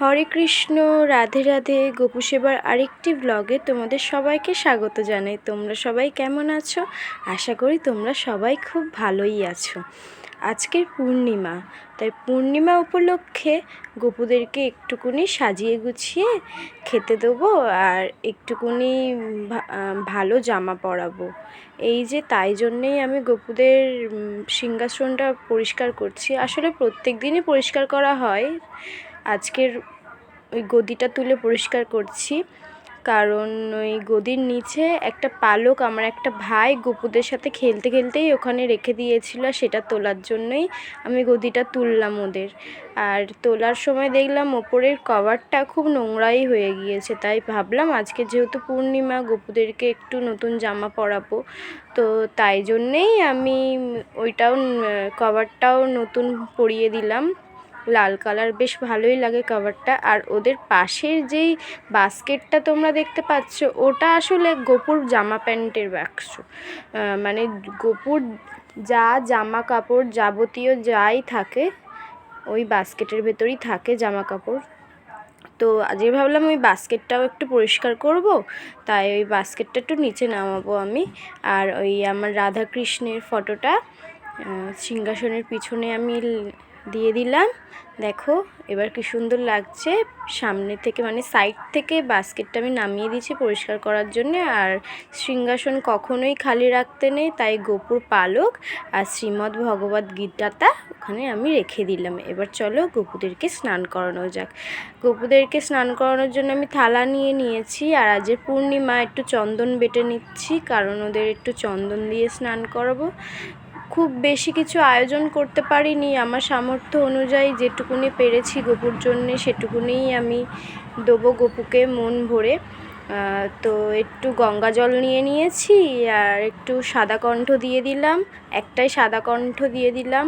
হরে কৃষ্ণ, রাধে রাধে। গোপু সেবার আরেকটি ব্লগে তোমাদের সবাইকে স্বাগত জানাই। তোমরা সবাই কেমন আছো? আশা করি তোমরা সবাই খুব ভালোই আছো। আজকের পূর্ণিমা, তাই পূর্ণিমা উপলক্ষে গোপুদেরকে একটুকুনি সাজিয়ে গুছিয়ে খেতে দেবো আর একটুকুনি ভালো জামা পরাবো। এই যে তাই জন্যেই আমি গোপুদের সিংহাসনটা পরিষ্কার করছি। আসলে প্রত্যেক দিনই পরিষ্কার করা হয়। আজকের ওই গদিটা তুলে পরিষ্কার করছি। কারণ ওই গদির নিচে একটা পালক আমার একটা ভাই গপুদের সাথে খেলতে খেলতেই ওখানে রেখে দিয়েছিল সেটা তোলার জন্যই আমি গদিটা তুললাম ওদের। আর তোলার সময় দেখলাম ওপরের কভারটা খুব নোংরাই হয়ে গিয়েছে, তাই ভাবলাম আজকে যেহেতু পূর্ণিমা গপুদেরকে একটু নতুন জামা পরাবো। তো তাই জন্যেই আমি ওইটাও, কভারটাও নতুন পরিয়ে দিলাম। লাল কালার বেশ ভালোই লাগে কভারটা আর ওদের পাশের যেই বাস্কেটটা তোমরা দেখতে পাচ্ছ, ওটা আসলে গোপুর জামা প্যান্টের বাক্স মানে গোপুর যা জামা কাপড় যাবতীয় যাই থাকে, ওই বাস্কেটের ভেতরেই থাকে জামা কাপড় তো আজকে ভাবলাম ওই বাস্কেটটাও একটু পরিষ্কার করব, তাই ওই বাস্কেটটা একটু নিচে নামাবো আমি। আর ওই আমার রাধাকৃষ্ণের ফটোটা সিংহাসনের পিছনে আমি দিয়ে দিলাম। দেখো, এবার কি সুন্দর লাগছে। সামনে থেকে মানে সাইড থেকে বাস্কেটটা আমি নামিয়ে দিয়েছি পরিষ্কার করার জন্য। আর সিংহাসন কখনোই খালি রাখতে নেই, তাই গোপুর পালক আর শ্রীমদ্ ভগবত গীতাটা ওখানে আমি রেখে দিলাম। এবার চলো গোপুদেরকে স্নান করানো যাক। গোপুদেরকে স্নান করানোর জন্য আমি থালা নিয়ে নিয়েছি। আর আজের পূর্ণিমা, একটু চন্দন বেটে নিচ্ছি, কারণ ওদের একটু চন্দন দিয়ে স্নান করাবো। খুব বেশি কিছু আয়োজন করতে পারিনি। আমার সামর্থ্য অনুযায়ী যেটুকুনি পেরেছি গোপুর জন্যে সেটুকুনিই আমি দেবো গোপুকে মন ভরে। তো একটু গঙ্গা জল নিয়ে নিয়েছি আর একটু সাদা কণ্ঠ দিয়ে দিলাম। একটাই সাদা কণ্ঠ দিয়ে দিলাম।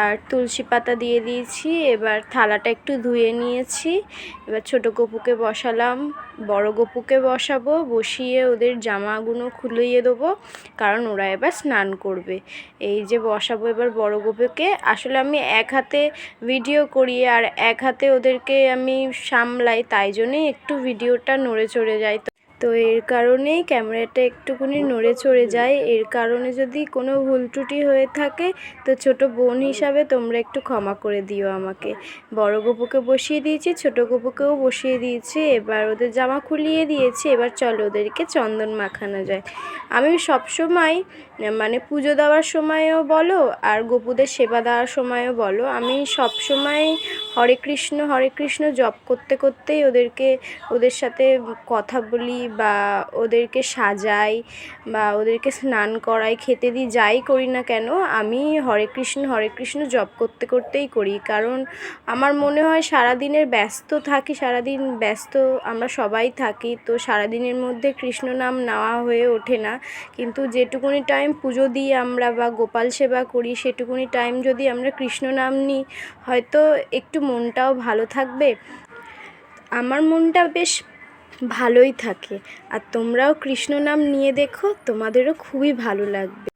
আর তুলসী পাতা দিয়ে দিয়েছি, এবার থালাটা একটু ধুয়ে নিয়েছি। এবার ছোটো গপুকে বসালাম, বড় গপুকে বসাবো, বসিয়ে ওদের জামাগুলো খুলিয়ে দেবো, কারণ ওরা এবার স্নান করবে। এই যে বসাবো এবার বড় গপুকে। আসলে আমি এক হাতে ভিডিও করি আর এক হাতে ওদেরকে আমি সামলাই, তাই জন্যেই একটু ভিডিওটা নড়ে চড়ে যায়। তো এর কারণেই ক্যামেরাটা একটুখানি নড়ে চড়ে যায়। এর কারণে যদি কোনো ভুল ত্রুটি হয়ে থাকে, তো ছোট বোন হিসাবে তোমরা একটু ক্ষমা করে দিও আমাকে। বড় গপুকে বসিয়ে দিয়েছি, ছোট গপুকেও বসিয়ে দিয়েছি, এবার ওদের জামা খুলিয়ে দিয়েছি, এবার চলো ওদেরকে চন্দন মাখানো যায়। আমি সবসময় মানে পুজো দেওয়ার সময়ও বলো, আর গপুদের সেবা দেওয়ার সময়ও বলো, আমি সবসময় হরে কৃষ্ণ হরে কৃষ্ণ জপ করতে করতেই ওদেরকে, ওদের সাথে কথা বলি বা ওদেরকে সাজাই বা ওদেরকে স্নান করাই, খেতে দিই, যাই করি না কেন, আমি হরে কৃষ্ণ হরে কৃষ্ণ জপ করতে করতেই করি। কারণ আমার মনে হয় সারাদিনের ব্যস্ত থাকি, সারাদিন ব্যস্ত আমরা সবাই থাকি, তো সারাদিনের মধ্যে কৃষ্ণ নাম নেওয়া হয়ে ওঠে না। কিন্তু যেটুকুনি টাইম পুজো দিই আমরা বা গোপাল সেবা করি, সেটুকুনি টাইম যদি আমরা কৃষ্ণ নাম নিই, হয়তো একটু মনটাও ভালো থাকবে। আমার মনটা বেশ ভালোই থাকে। আর তোমরাও কৃষ্ণ নাম নিয়ে দেখো, তোমাদেরও খুবই ভালো লাগবে।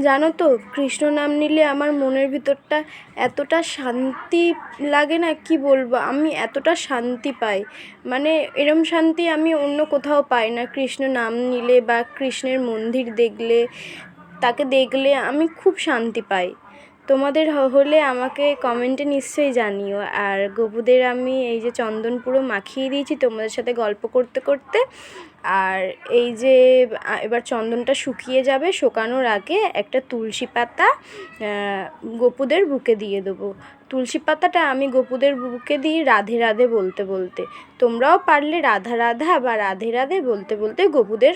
জানো তো, কৃষ্ণ নাম নিলে আমার মনের ভিতরটা এতটা শান্তি লাগে না, কি বলব? আমি এতটা শান্তি পাই। মানে এরম শান্তি আমি অন্য কোথাও পাই না। কৃষ্ণ নাম নিলে বা কৃষ্ণের মন্দির দেখলে, তাকে দেখলে আমি খুব শান্তি পাই। তোমাদের হলে আমাকে কমেন্টে নিশ্চয়ই জানিও। আর গবুদের আমি এই যে চন্দন পুরো মাখিয়ে দিয়েছি তোমাদের সাথে গল্প করতে করতে। আর এই যে এবার চন্দনটা শুকিয়ে যাবে শুকানোর আগে একটা তুলসী পাতা গপুদের বুকে দিয়ে দেবো। তুলসী পাতাটা আমি গপুদের বুকে দিই রাধে রাধে বলতে বলতে। তোমরাও পারলে রাধা রাধা বা রাধে রাধে বলতে বলতে গপুদের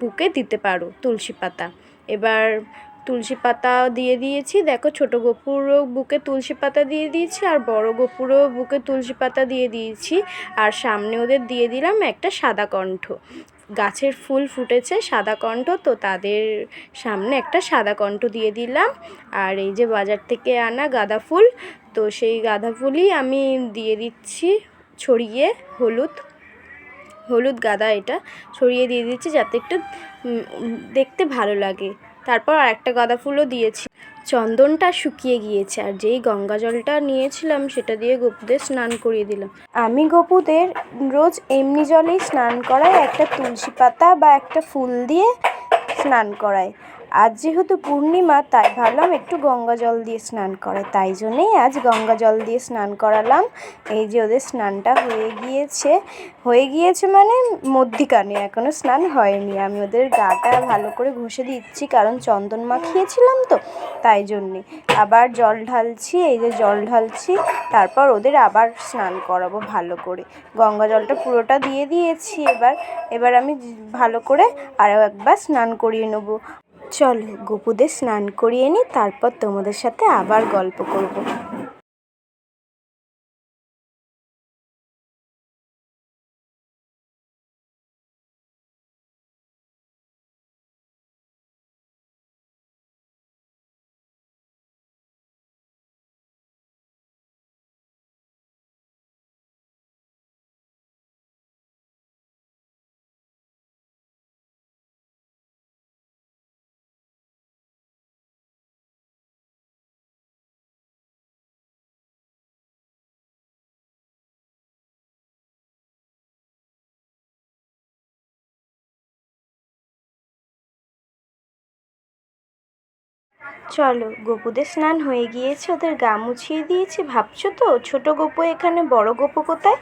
বুকে দিতে পারো তুলসী পাতা। এবার তুলসী পাতা দিয়ে দিয়েছি। দেখো, ছোটো গপুরও বুকে তুলসী পাতা দিয়ে দিয়েছি আর বড় গপুরও বুকে তুলসী পাতা দিয়ে দিয়েছি। আর সামনে ওদের দিয়ে দিলাম একটা সাদা কণ্ঠ। গাছের ফুল ফুটেছে সাদা কণ্ঠ, তো তাদের সামনে একটা সাদা কণ্ঠ দিয়ে দিলাম। আর এই যে বাজার থেকে আনা গাঁদা ফুল, তো সেই গাঁদা ফুলই আমি দিয়ে দিচ্ছি ছড়িয়ে, হলুদ। হলুদ গাদা এটা, ছড়িয়ে দিয়ে দিচ্ছি যাতে একটু দেখতে ভালো লাগে। তারপর আর একটা গাঁদা ফুলও দিয়েছি। চন্দনটা শুকিয়ে গিয়েছে আর যেই গঙ্গা জলটা নিয়েছিলাম সেটা দিয়ে গপুদের স্নান করিয়ে দিলাম। আমি গপুদের রোজ এমনি জলেই স্নান করাই, একটা তুলসী পাতা বা একটা ফুল দিয়ে স্নান করাই। আজ যেহেতু পূর্ণিমা, তাই ভাবলাম একটু গঙ্গা জল দিয়ে স্নান করে। তাই জন্যেই আজ গঙ্গা জল দিয়ে স্নান করালাম। এই যে ওদের স্নানটা হয়ে গিয়েছে। হয়ে গিয়েছে মানে মধ্যিখানে এখনও স্নান হয়নি। আমি ওদের গাটা ভালো করে ঘষে দিচ্ছি, কারণ চন্দন মাখিয়েছিলাম তো, তাই জন্যে। আবার জল ঢালছি, এই যে জল ঢালছি, তারপর ওদের আবার স্নান করাবো ভালো করে। গঙ্গা জলটা পুরোটা দিয়ে দিয়েছি এবার। এবার আমি ভালো করে আরও একবার স্নান করিয়ে নেব। চলো গোপুদের স্নান করিয়ে নিই তারপর তোমাদের সাথে আবার গল্প করব। চলো গপুদের স্নান হয়ে গিয়েছে, ওদের গা মুছিয়ে দিয়েছি। ভাবছ তো, ছোট গপু এখানে, বড় গপু কোথায়?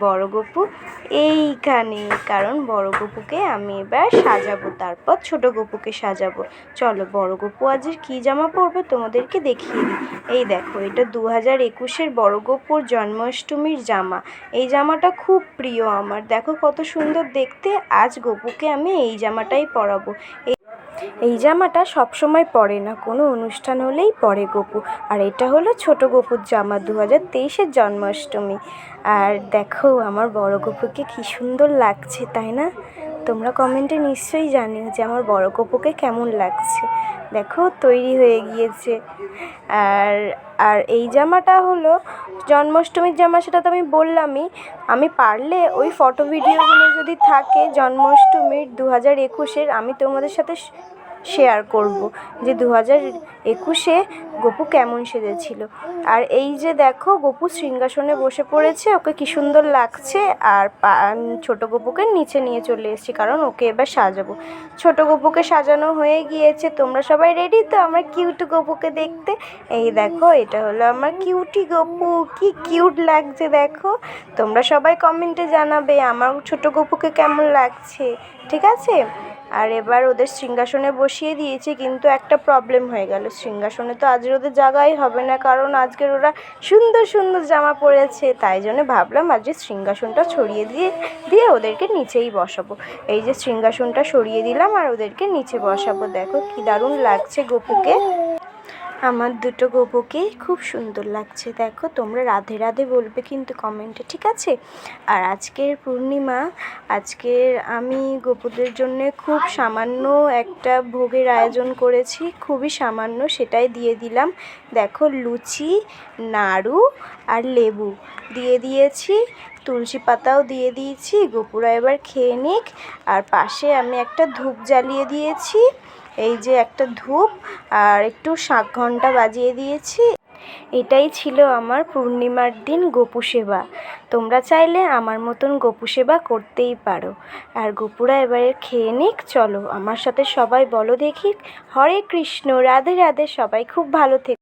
বড় গপু এইখানে, কারণ বড় গপুকে আমি এবার সাজাবো, তারপর ছোট গপুকে সাজাবো। চলো, বড় গপু আজ কী জামা পরবে তোমাদেরকে দেখিয়ে দিই। এই দেখো, এটা দু হাজার একুশের বড় গপুর জন্মাষ্টমীর জামা। এই জামাটা খুব প্রিয় আমার। দেখো কত সুন্দর দেখতে, আজ গপুকে আমি এই জামাটাই পরাবো। এই জামাটা সব সময় পরে না, কোনো অনুষ্ঠান হলেই পরে গপু। আর এটা হলো ছোট গপুর জামা দু হাজার তেইশের জন্মাষ্টমী। আর দেখো, আমার বড় গপুকে কী সুন্দর লাগছে, তাই না? তোমরা কমেন্টে নিশ্চয়ই জানিও যে আমার বড় কপুকে কেমন লাগছে। দেখো, তৈরি হয়ে গিয়েছে। আর আর এই জামাটা হলো জন্মাষ্টমীর জামা, সেটা তো আমি বললামই। আমি পারলে ওই ফটো ভিডিওগুলো যদি থাকে জন্মাষ্টমীর দু হাজার একুশের, আমি তোমাদের সাথে শেয়ার করব যে দু হাজার একুশে গপু কেমন সেজেছিল। আর এই যে দেখো, গপু সিংহাসনে বসে পড়েছে, ওকে কী সুন্দর লাগছে। আর ছোট গপুকে নিচে নিয়ে চলে এসেছি, কারণ ওকে এবার সাজাবো। ছোট গপুকে সাজানো হয়ে গিয়েছে, তোমরা সবাই রেডি তো আমার কিউট গপুকে দেখতে। এই দেখো, এটা হলো আমার কিউটি গপু। কি কিউট লাগছে দেখো। তোমরা সবাই কমেন্টে জানাবে, আমার ছোট গপুকে কেমন লাগছে? ঠিক আছে? আর এবার ওদের সিংহাসনে বসিয়ে দিয়েছি, কিন্তু একটা প্রবলেম হয়ে গেল। সিংহাসনে তো আজকে ওদের জায়গাই হবে না, কারণ আজকের ওরা সুন্দর সুন্দর জামা পরেছে। তাই জন্য ভাবলাম আজকে সিংহাসনটা ছড়িয়ে দিয়ে দিয়ে ওদেরকে নিচেই বসাবো। এই যে সিংহাসনটা সরিয়ে দিলাম আর ওদেরকে নিচে বসাবো। দেখো কি দারুণ লাগছে গপুকে। আমার দুটো গোপুকে খুব সুন্দর লাগছে। দেখো, তোমরা রাধে রাধে বলবে কিন্তু কমেন্টে, ঠিক আছে? আর আজকের পূর্ণিমা, আজকের আমি গোপুদের জন্য খুব সামান্য একটা ভোগের আয়োজন করেছি, খুবই সামান্য সেটাই দিয়ে দিলাম। দেখো, লুচি, নাড়ু আর লেবু দিয়ে দিয়েছি, তুলসী পাতাও দিয়ে দিয়েছি, গোপুরা এবার খেয়ে নিক। আর পাশে আমি একটা ধূপ জ্বালিয়ে দিয়েছি। এই যে একটা ধূপ আর একটু শাঁখ ঘণ্টা বাজিয়ে দিয়েছি। এটাই ছিল আমার পূর্ণিমার দিন গোপু সেবা। তোমরা চাইলে আমার মতন গোপু সেবা করতেই পারো। আর গোপুরা এবারে খেয়ে নিক, চলো আমার সাথে সবাই বলো দেখি। হরে কৃষ্ণ, রাধে রাধে, সবাই খুব ভালো থেকে।